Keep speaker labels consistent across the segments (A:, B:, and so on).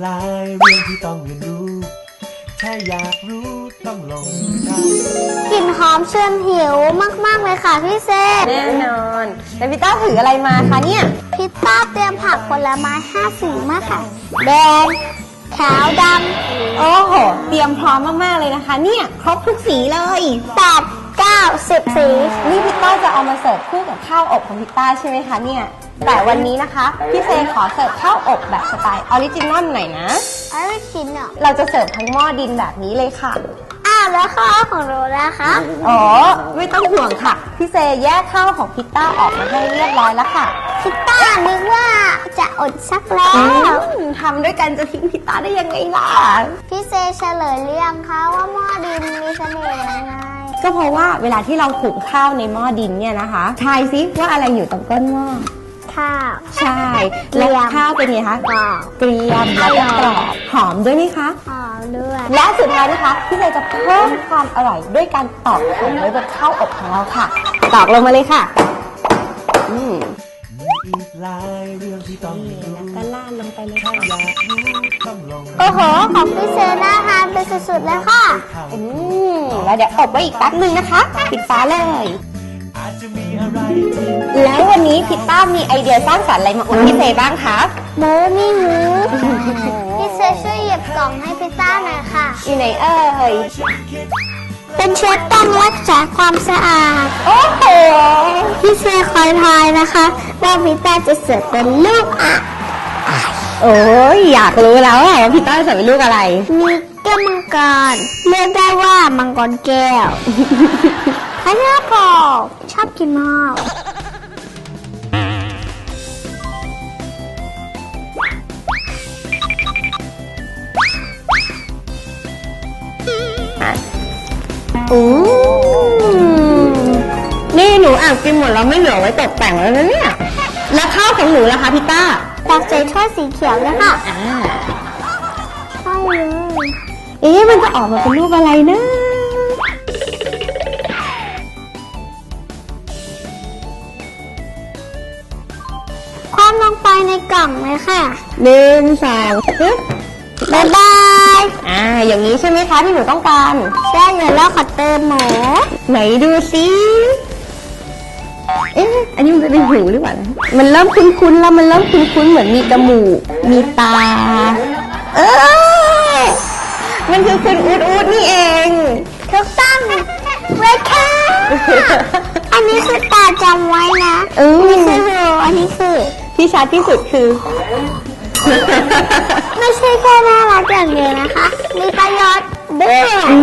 A: หลายเรื่องที่ต้องเรียนรู้ ถ้าอยากรู้ต้องลงมือทำ
B: กลิ่นหอมเชื่อนหิวมาก ๆ เลยค่ะพี่เซน
C: แน่นอนแล้วพี่ต้าถืออะไรมาคะเนี่ย
B: พิซซ่าเตรียมผักผลไม้ห้าสีมาค่ะ แดง ขาวด
C: โอ้โห เตรียมพร้อมมาก ๆ เลยนะคะ เนี่ยครบทุกสีเลยำ
B: แปดเก้าสิบสี
C: นี่พี่ต้าจะเอามาเสิร์ฟคู่กับข้าวอบของพี่ต้าใช่ไหมคะเนี่ย แต่วันนี้นะคะ พี่เซขอเสิร์ฟข้าวอบแบบสไตล์ออริจินอลหน่อยนะ
B: อะไรชิ้นอะ
C: เราจะเสิร์ฟทั้งหม้อดินแบบนี้เลยค่ะ
B: อ้าวแล้วข้าวของเราล่ะคะ
C: อ๋อ ไม่ต้องห่วงค่ะ พี่เซแยกข้าวของพิตต้าออกมาให้เรียบร้อยแล้วค่ะ
B: พิซซ่านึกว่าจะอดสักแล้
C: อื
B: ว
C: มทำด้วยกันจะทิ้งพิตต้าได้ยังไงล่ะ
B: พี่เซเฉลยเรียงคะว่าหม้อดินมีเสน่ห์ยังไง
C: ก็เพราะว่าเวลาที่เราขูดข้าวในหม้อดินเนี่ยนะคะ ทายซิว่าอะไรอยู่ตรงก้นหม้อ
B: ข้าว
C: ใช่แล้วข้าวเป็นไงคะ
B: กรอบ
C: เกรียมแล้วก็กรอบหอมด้วยไหมคะ
B: หอมด้วย
C: และสุดท้ายนะคะ พี่เซจะเพิ่มความอร่อยด้วยการตอกไข่ไว้บนข้าวอบของเราค่ะ ตอกลงมาเลยค่ะอืม
A: มีอีกหลายเรื่องที่ต้องเรียนรู้
C: ก็ล่าดลงไปเลย
A: ถ้า
C: ค่ะ
A: อยากรู้ต้องลงมือ
B: โอ้โห ของพี่เซน่าทานไปสุดๆเลยค่ะ
A: ทำ
C: อืมแล้วเดี๋ยวอบไว้อีกแป๊บนึงนะคะปิดฟ้าเลย แล้ววันนี้พิตต้ามีไอเดียสร้างสรรค์อะไรมาอวดพี่เซบ้างคะ
B: หมูมีหมูพี่เซช่วยหยิบกล่องให้พิซซ่าหน่อยค่ะ
C: อยู่ไหนเอ่ย
B: เป็นเชฟต้องรักษาความสะอาด
C: โอ้โห
B: พี่เซคอยทายนะคะว่าพิซซ่าจะเสิร์ฟเป็นลูกอะ
C: โอ้ยอยากรู้แล้วอะว่าพิตต้าจะเป็นลูกอะไร
B: มีแก้วมังกรเรียกได้ว่ามังกรแก้วพระเจ้าพอชอบกิ นมาก
C: อืมนี่หนูอ่านกินหมดแล้วไม่เหลือไว้ตกแต่งแล้วนะเนี่ย แล้วข้าวของหนูล่ะคะพิตต้า
B: ตักใส่ถ้วยสีเขียวเลยค่ะ
C: อ่า
B: ใช่เลย
C: เอ๊ะมันจะออกมาเป็นรูปอะไรนะ
B: ความลงไปในกล่องเลยค่ะ
C: หนึ่งสองปึ๊บ
B: บ๊ายบาย
C: อ่า อย่างนี้ใช่ไหมคะที่หนูต้องการ
B: ใช่เลยแล้วขอเติมหมู
C: ไหนดูสิเอ๊ะ อันนี้มันเป็นหูหรือเปล่านะมันเริ่มคุ้นๆแล้วมันเริ่มคุ้นๆเหมือนมีจมูก มีตา เออมันคือคุณอูดอูดนี่เอง
B: ถูกต้องเวทค่ะ อันนี้คือตาจำไว้นะ
C: เออ
B: นี่คือหูอันนี้คือ
C: ที่ชัดที่สุดคือ
B: ไม่ใช่แค่น่ารักอย่างเดียวนะคะ มีประโยชน์ด้วย
C: อื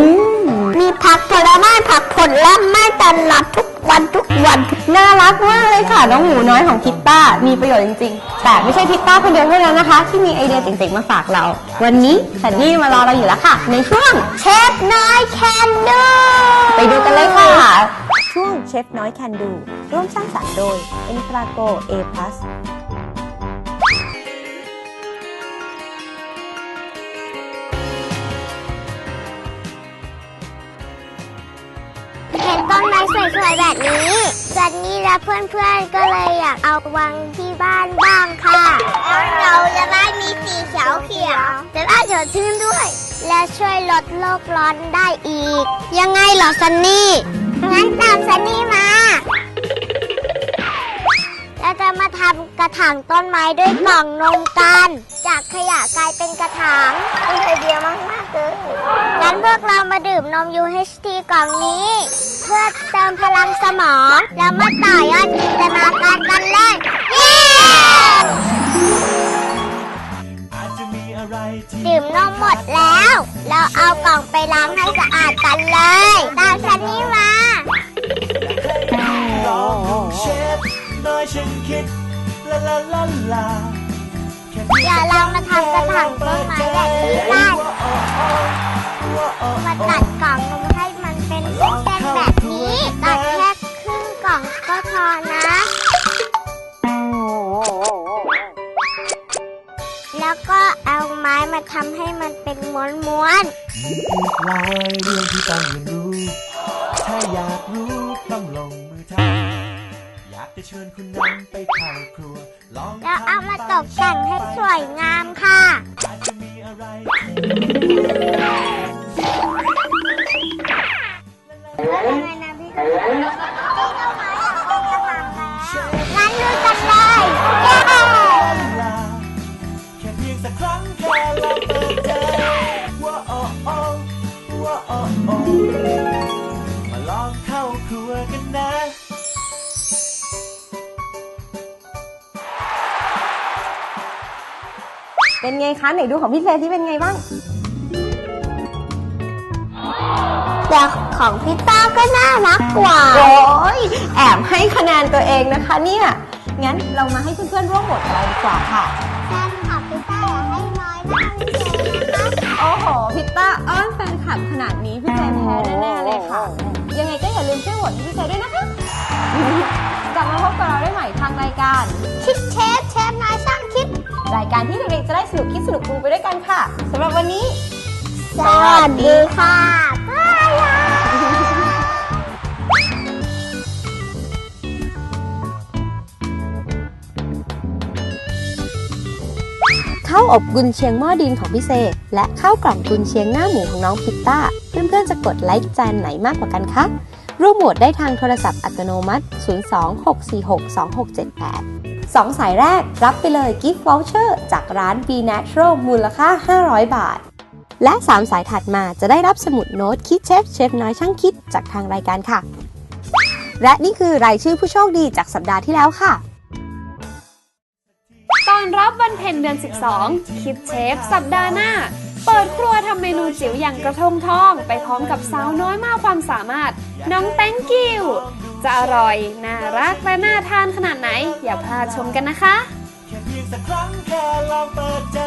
C: ม
B: มีผักผลไม้ผักผลไม้ตลอดทุกวันทุกวัน
C: น่ารักมากเลยค่ะน้องหมูน้อยของพิตต้ามีประโยชน์จริงๆ แต่ไม่ใช่พิตต้าคนเดียวเท่านั้นนะคะ ที่มีไอเดียเจ๋งๆมาฝากเรา วันนี้สันนี่มารอเราอยู่แล้วค่ะ ในช่วง
B: เชฟน้อยแค
C: เชฟน้อยแคนดู ร่วมสร้างสรรค์โดย e n f r a g o A+
B: เห็นต้นไม้สวยๆแบบนี้จันนี่และเพื่อนๆก็เลยอยากเอาวางที่บ้านบ้างค่ะเราจะได้มีสีเขียวเขียวจะได้สดชื่นด้วย และช่วยลดโลกร้อนได้อีก ยังไงเหรอซันนี่ งั้นตามซันนี่มา เราจะมาทำกระถางต้นไม้ด้วยกล่องนมกัน จากขยะกลายเป็นกระถางเป็นไอเดียมากมากเลยงั้นพวกเรามาดื่มนม UHT กล่องนี้ เพื่อเติมพลังสมอง แล้วมาต่อยอดจินตนาการกันเลย เย้ดื่มนมหมดแล้ว เราเอากล่องไปล้างให้สะอาดกันเลย ตามฉันนี่มา
A: ลองดูเชฟน้อยฉันคิดลาลาลาลาแค่
B: เดี๋ยวเรามาทำกระถางต้นไม้แบบนี้กันมาตัดกล่องนมให้มันเป็นเส้นๆแบบนี้ตัดแค่ครึ่งกล่องก็พอนะ แล้วก็เอาไม้มาทำให้มันเป็นม้วน
A: มีอีกหลายเรื่องที่ต้องเรียนรู้ ถ้าอยากรู้ ต้องลงมือทำอยากจะเชิญคุณนั้นไปเข้าครัว ลอง
B: ๆแล้วเอามา
A: ทำ
B: ตกแต่งให้สวยงามค่ะ
A: อาจจะมีอะไร
B: เป็น
C: ไงคะไหนดูของพี่เซที่เป็นไงบ้าง
B: แต่ของพี่ต้าก็น่ารักกว่า
C: โอ้ยแอบให้คะแนนตัวเองนะคะเนี่ย งั้นเรามาให้เพื่อนๆร่วมโหวตกันเลยดีกว่าค่ะ
B: แฟนคลับพี่ต้าอยากให้น้อยบ้างเฉยนะคะ
C: โอ้โหพิตต้าอ้อนแฟนคลับขนาดนี้พี่เจแพ้แน่ๆเลยค่ะ ยังไงก็อย่าลืมช่วยโหวตให้พี่เจด้วยนะคะ กลับมาพบกับเราได้ใหม่ทางรายการ
B: คิดเชฟเชฟน้อยช่างคิด
C: รายการที่เด็กๆจะได้สนุกคิดสนุกปรุงไปด้วยกันค่ะสำหรับวันนี้
B: สวัสดีค่ะบ๊ายบาย
C: ข้าวอบกุนเชียงหม้อดินของพี่เซ และข้าวกล่องกุนเชียงหน้าหมูของน้องพิตต้า เพื่อนๆจะกดไลค์จานไหนมากกว่ากันคะร่วมโหวตได้ทางโทรศัพท์อัตโนมัติ 026462678 สองสายแรกรับไปเลยกิฟต์วอลเชอร์จากร้าน B Natural มูลค่า 500 บาท และ 3 สายถัดมาจะได้รับสมุดโน้ตคิดเชฟเชฟน้อยช่างคิดจากทางรายการค่ะ และนี่คือรายชื่อผู้โชคดีจากสัปดาห์ที่แล้วค่ะ
D: ตอนรับวันเพ็ญเดือน 12 คิดเชฟสัปดาห์หน้า เปิดครัวทำเมนูจิ๋วอย่างกระทงทอง ไปพร้อมกับสาวน้อยมากความสามารถ น้องแตงกิว จะอร่อย น่ารักและน่าทานขนาดไหน อย่าพลาดชมกันนะคะ
A: แค่เพียงสักครั้งแค่ลองเปิดใจ